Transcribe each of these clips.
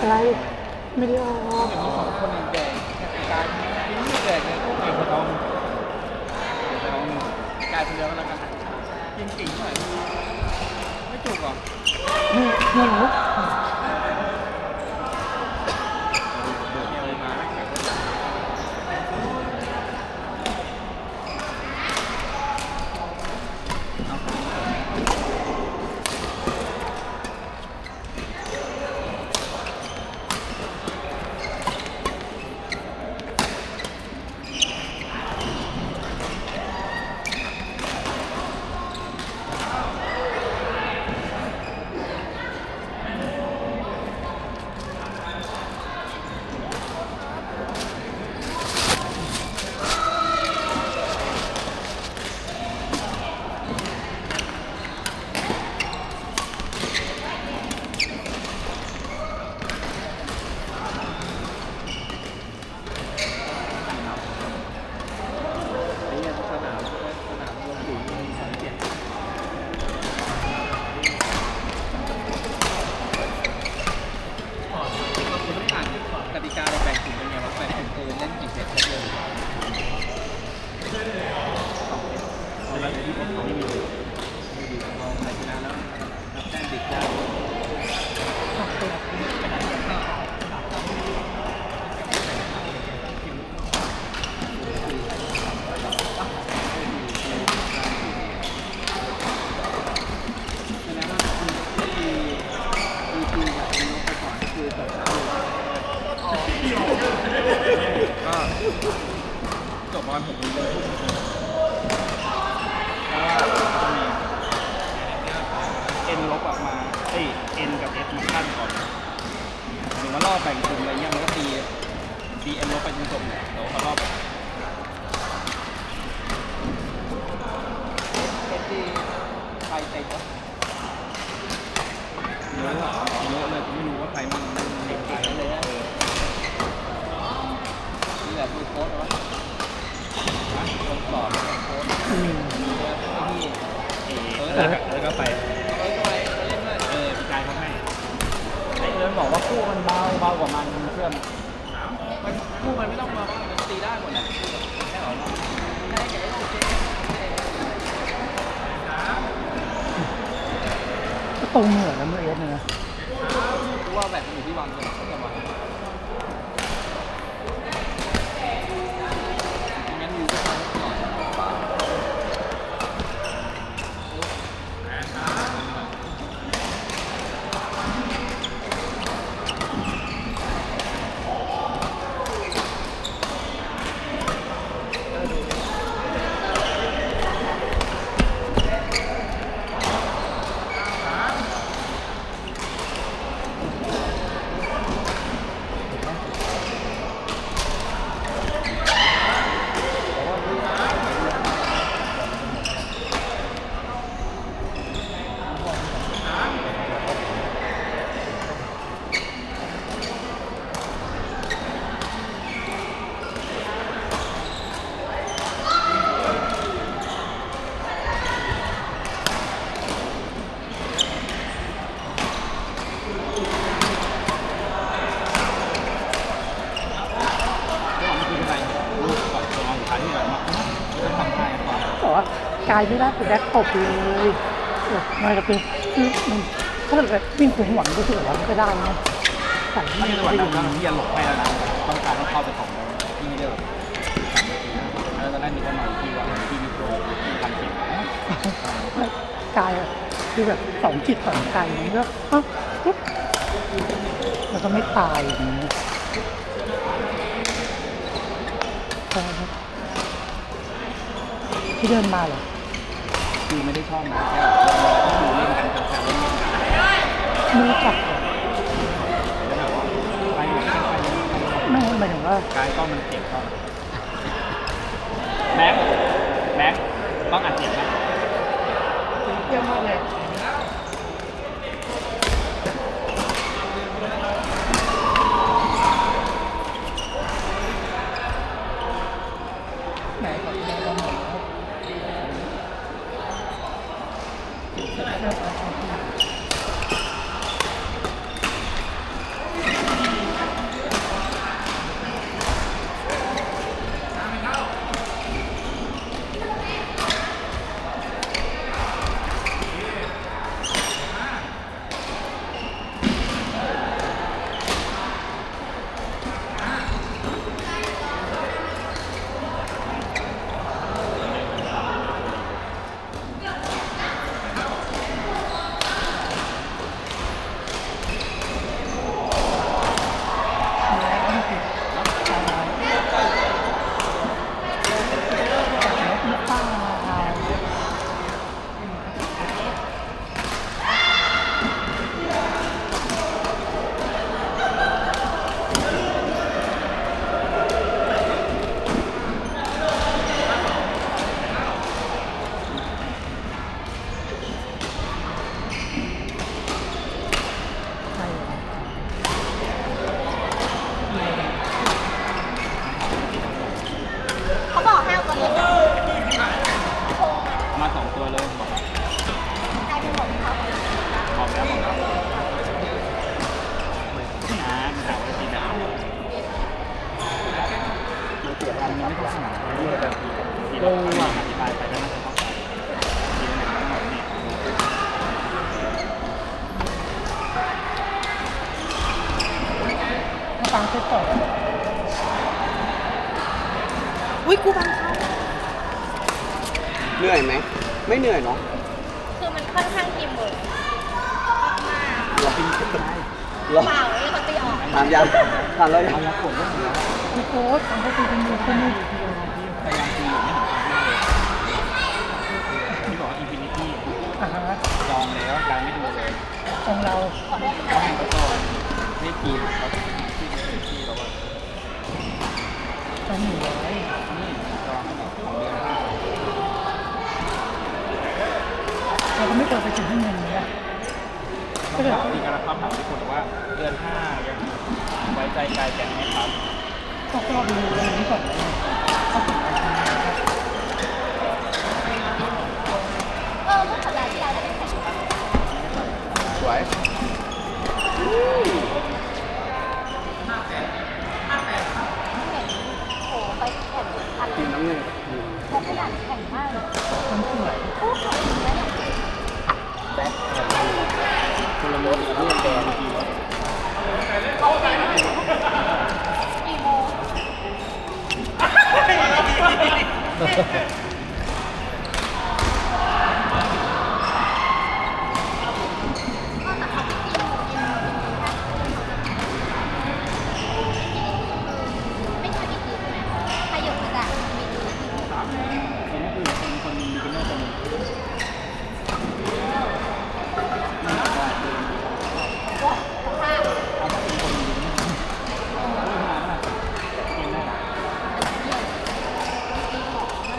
อะไรไม่ได้ออกๆอย่างนี้สองคนแดงกายยิ้มแดงเลยเดี๋ยวไปลองเดี๋ยวไปลองกายคนเดียวกันแล้วกันกินกิ่งหน่อยไม่จุกหรอนี่นี่หนูเขั้นก่อนหรือว่ารอบแบ่งกลุ่มอะไรเงี้ยมันก็ตีตีเอ็นลบไปจนจบเนี่ยแต่ว่าเขารอบเอสดีไปเต็มวะเยอะอะเยอะเลยผมไม่รู้ว่าใครมันมันเด็กๆเลยนะนี่แหละคือโค้ดวะคนสอบโค้ดอืมมีเยอะไอ้นี่เอเอออแล้วแล้วก็ไป เออก็ไปเล่นด้วยเออพี่กายเขาให้ ไอ้เอิญบอกว่าคู่มันเบาเบากว่ามันเชื่อมมันคู่มันไม่ต้องมาว่ามันตีได้หมดแหละแค่หรอแค่แค่โอเคก็ตรงเหมือนแล้วเมื่อเอสเนี่ยนะรู้ว่าแบบมันอยู่ที่วางเลยเขาจะวางงั้นอยู่ก็ใช้ก่อน ก็ไม่คืออะไรลูกก่อนตัวสุดท้ายที่แบบมาจะทำได้ก่อน บอกว่ายไม่ได้เป็นแบ็คตบเลยแบบมันจะเป็นคือมันถ้าเกิดแบบวิ่งถึงหวังก็คือว่ามันก็ได้นะใส่ถ้าไม่ในได้วันอนั้นยู่ที่จะหลบให้แล้วนะต้องการให้เข้าไปของที่เดิมแล้วตอนแรกนึกว่ามาที่ว่าที่วิโปรที่พันเจ็ดกายคือแบบสองจิตสองใจมันก็ปุ๊บแล้วก็ไม่ตายอย่างนี้ที่เดินมาเหรอ คือไม่ได้ชอบนะแค่ดูเล่นกันแฟนๆเล่นกันไม่รู้จักแล้วแบบว่าไปไหนกันไปไม่หมายถึงว่า กายก็มันเจ็บก็แบงค์แม็กต้องอัดเจ็บนะเยี่ยมมากเลยไหนขอดูหน่อย ถามยังถามเรายังเอายักษ์ปวดเรื่องแล้วพี่โค้ชทำให้ตีเป็นมือขึ้นมือพยายามตีอยู่ไม่เห็นทำเลยที่บอกว่าอินฟินิตี้อ่าฮะลองแล้วการไม่ดูเลยของเราก็ให้เขาก่อนไม่กินเขาที่เป็นที่เราว่าจะหนีไว้นี่ลองของเดือนห้าเราก็ไม่เคยไปถึงที่เงินเลยอะก็ถามมีการรับถามทุกคนว่าเดือนห้ายัง ไว้ใจกายแกนไหมครับก็รอบดูอะไรนี้ก่อนเลยเขาถึงไปทำงานครับเออเมื่อสัปดาห์ที่แล้วได้ไปแข่งสวยโอ้ไปแข่งพันทีมน้ำเงินเขาขยันแข่งมากเลยมันสวยคู่แข่งได้อย่าแบ็คแอนด์คนละรถเรื่องแดงดีวะเขาตีกี่ ハハハ。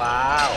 ว้าว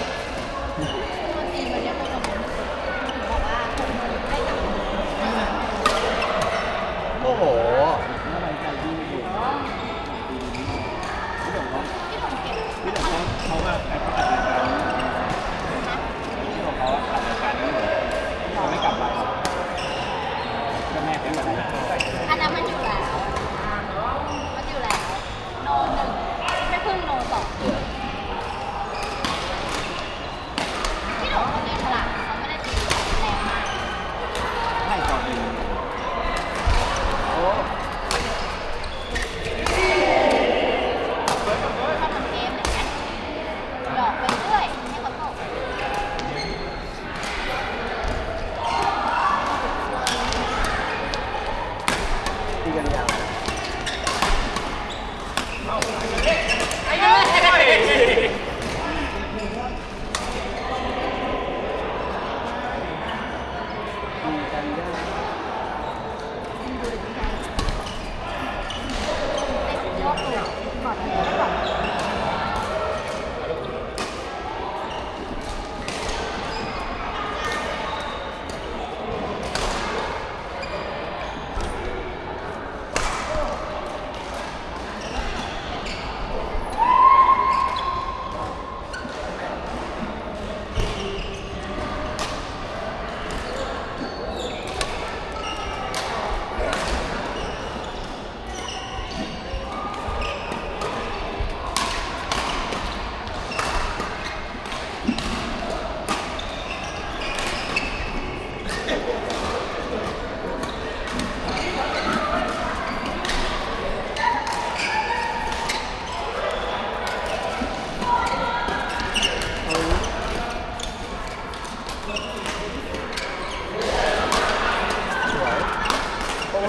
Yeah.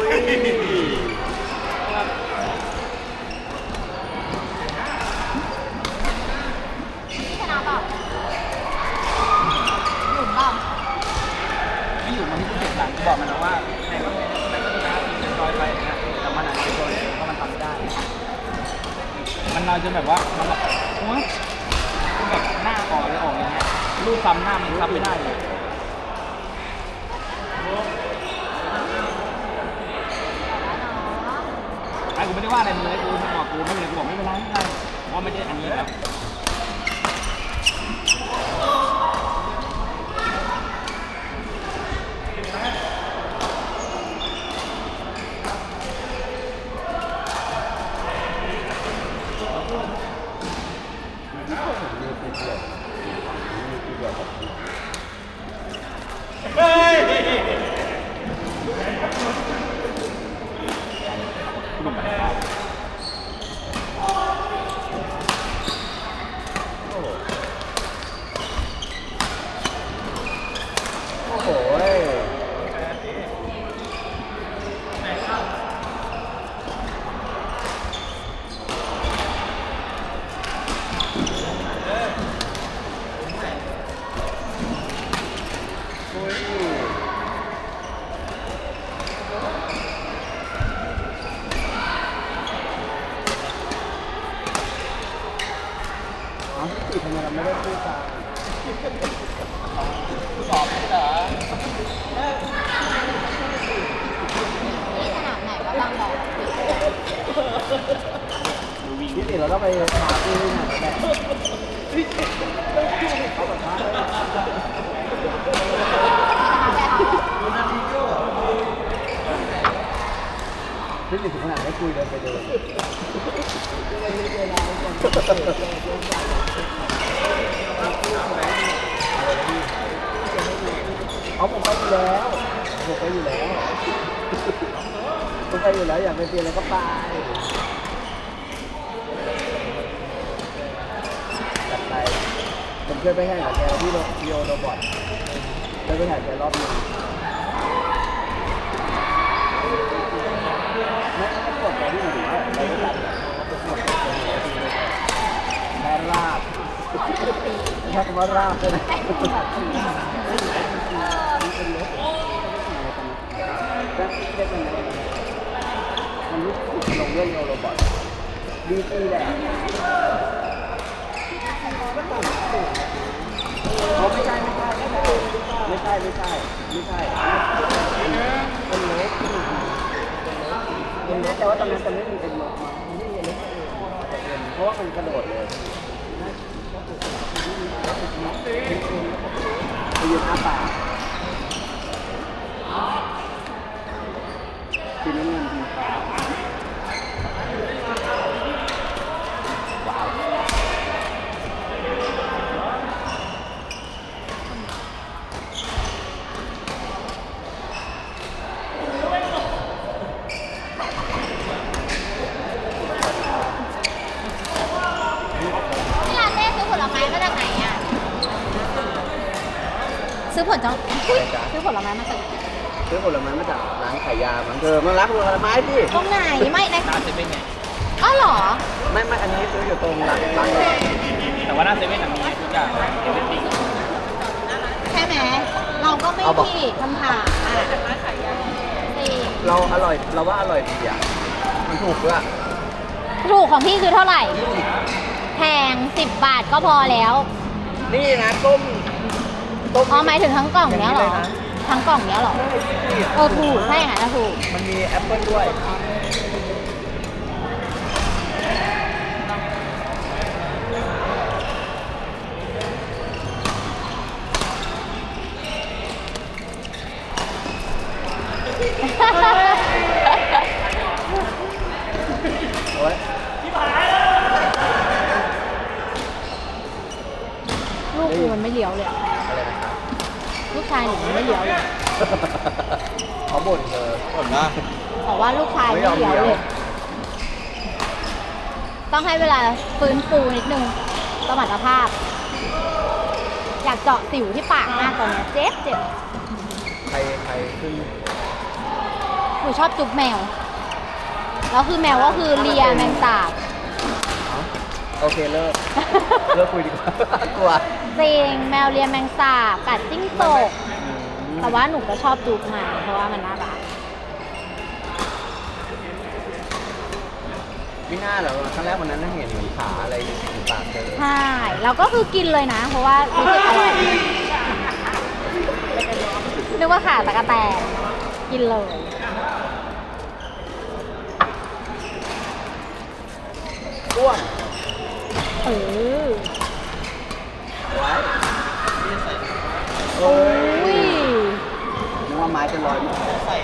い。い กูไม่ได้ว่าอะไรมึงเลยกูบอกกูไม่เป็นไรกูบอกไม่เป็นไรไม่เป็นไรเพราะไม่ได้อันนี้แล้ว ตอบไม่เหรอนี่สนามไหนก็บางบอกพี่ติเราต้องไปหาพี่หน่อยแล้วแหละพี่ถึงขนาดไม่คุยเดินไปเดินเอาผมไปอยู่แล้วผมไปอยู่แล้วผมไปอยู่แล้วอยากไปเรียนอะไรก็ไปจัดไปผมเคยไปแข่งกับแกที่โรที่โอโรบอทเคยไปแข่งแกรอบนึง มาราบใช้คำว่าราบเรียนะมันรู้สึกลงเรื่องโอโรบอทดีซีแหละเขาไม่ใช่ไม่ใช่ไม่ใช่ไม่ใช่ไม่ใช่เป็นเล็ก เป็นเล็กแต่ว่าตอนนั้นจะไม่มีเป็นนกมาไม่มีเลยเพราะว่ามันกระโดดเลยไปยืนอ้าปากสีน้ำเงินสีฟ้าว้าว นี่ลาเต้ซื้อผลไม้มาจากไหนอะ ซื้อผลจังอุ๊ยซื้อผ ลไม้มาจากไหนซื้อผลไม้มาจากร้านขายยามันเธอมารับผลไม้สิตรงไหนไม่ในร้านเซเว่นไงอ๋อเหรอ ไม่ไม่อันนี้ซื้ออยู่ตรงร้านร้านเลยแต่ว่าหน้าเซเว่นอะมีทุกอย่างเอเวอร์ติงใช่ไหมเราก็ไม่ผิดคำถามอะจริงเราอร่อยเราว่าอร่อยดีอะมันถูกด้วยถูกของพี่คือเท่าไหร่ แพงสิบบาทก็พอแล้ว นี่นะต้มต้มอ๋อหมายถึงทั้งกล่องเนี้ยเหรอางนะ ทั้งกล่องเนี้ยเหรอนี่เออถูกใช่ไงนะถูก มันมีแอปเปิ้ลด้วย โอ้ยลูกกูมันไม่เลี้ยวเลยอะ อะไรนะครับ ลูกชายหนูมันไม่เลี้ยวเลยเขาบ่นเธอบ่นว่าบอกว่าลูกชายไม่ไม่ยอมเลี้ยวเลี้เลยวยต้องให้เวลาฟื้นฟูนิดนึงสมรรถภาพ อยากเจาะสิวที่ปากมากตอนเนี้ยเจ็บเจ็บใครใครขึ้นหนูชอบจุ๊บแมว แล้วคือแมวก็คือเลียแมงสาบโอเคเลิกเลิกคุยดีกว่ากลัว จริงแมวเลียแมงสาบกัดจิ้งจกอืม แต่ว่าหนูก็ชอบจุกมันเพราะว่ามันน่ารักไม่น่าเหรอครั้งแรกวันนั้นน่าเห็นเหมือนขาอะไรอยู่ปากเธอใช่เราก็คือกินเลยนะ เพราะว่ารู้สึกอร่อยนึกว่าขาตะกะแตนกินเลยอ้วนเออไว้โอ้ยนึกว่า ไม้เป็นรอยใส่